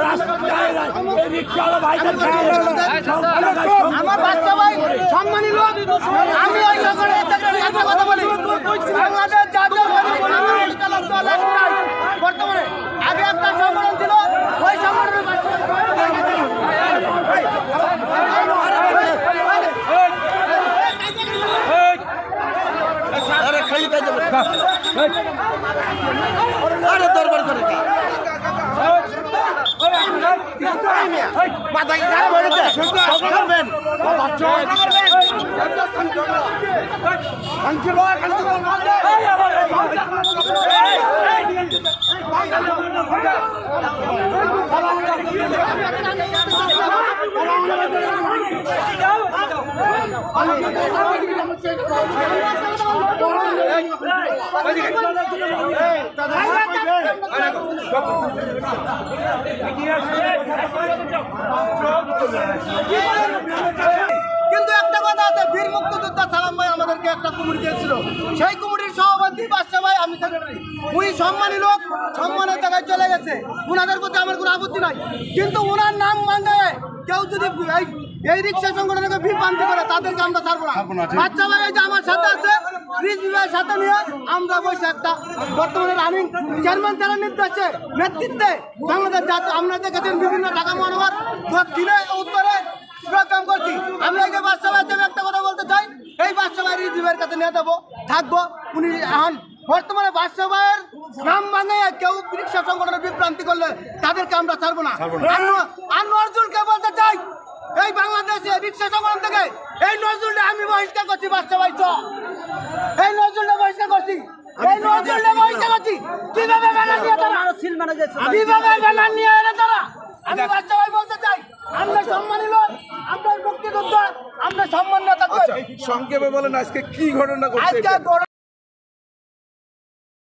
রাস্তায় এই রিক্সাওয়ালা ভাইদের আমার বাচ্চা ভাই সম্মানী লোক আমি ওই সংগঠনের সেক্রেটারি একটা কথা বলি বাংলাদেশ জাতীয় বাণিজ্য চালক দল একটাই বর্তমানে আগে একটা সংগঠন ছিল ওই সংগঠনের বাচ্চা আরে দরবার করে হয়ে করবেন কিন্তু একটা কথা আছে, বীর মুক্তিযোদ্ধা সালাম ভাই আমাদেরকে একটা কুমুরি দিয়েছিল। সেই কুমুরির সভাপতি বাদশা ভাই, আমি উনি সম্মানী লোক, সম্মানের জায়গায় চলে গেছে। উনাদের প্রতি আমার কোনো আপত্তি নাই। কিন্তু ওনার নাম মাঙ্গায় কেউ যদি এই রিক্সা সংগঠনকে বিভ্রান্তি করে তাদেরকে আমরা ছাড়বো না। বাচ্চা ভাই এই যে আমার সাথে আছে সাথে নিয়ে আমরা বসে একটা বর্তমানে রানিং চেয়ারম্যান স্যারের নির্দেশে নেতৃত্বে বাংলাদেশ জাতীয় আমরা দেখেছেন বিভিন্ন ঢাকা মহানগর দক্ষিণে উত্তরে প্রোগ্রাম করছি। আমি এই যে ভাইয়ের জন্য একটা কথা বলতে চাই এই বাদশা ভাই রিজিবের কাছে নিয়ে দেবো থাকব। উনি এখন বর্তমানে বাদশা ভাইয়ের নাম মানে কেউ রিক্সা সংগঠনের বিভ্রান্তি করলে তাদেরকে আমরা ছাড়বো না। আনোয়ার- আনোয়ার নজরুলকে বলতে চাই এই বাংলাদেশে রিক্সা সংগঠন থেকে এই নজরুলটা আমি বহিষ্কার করছি বাদশা ভাই এই নজরুলটা বহিষ্কার করছি। এই নজরুলটা বহিষ্কার করছি। কীভাবে ব্যানার নিয়ে তারা? কীভাবে ব্যানার নিয়ে এলে তারা? আমি বাচ্চা ভাই বলতে চাই আমরা সম্মানী লোক আমরা মুক্তিযোদ্ধা আমরা সম্মান না থাকবে সংক্ষেপে বলেন আজকে কি ঘটনা ঘটছে আজকে গড়-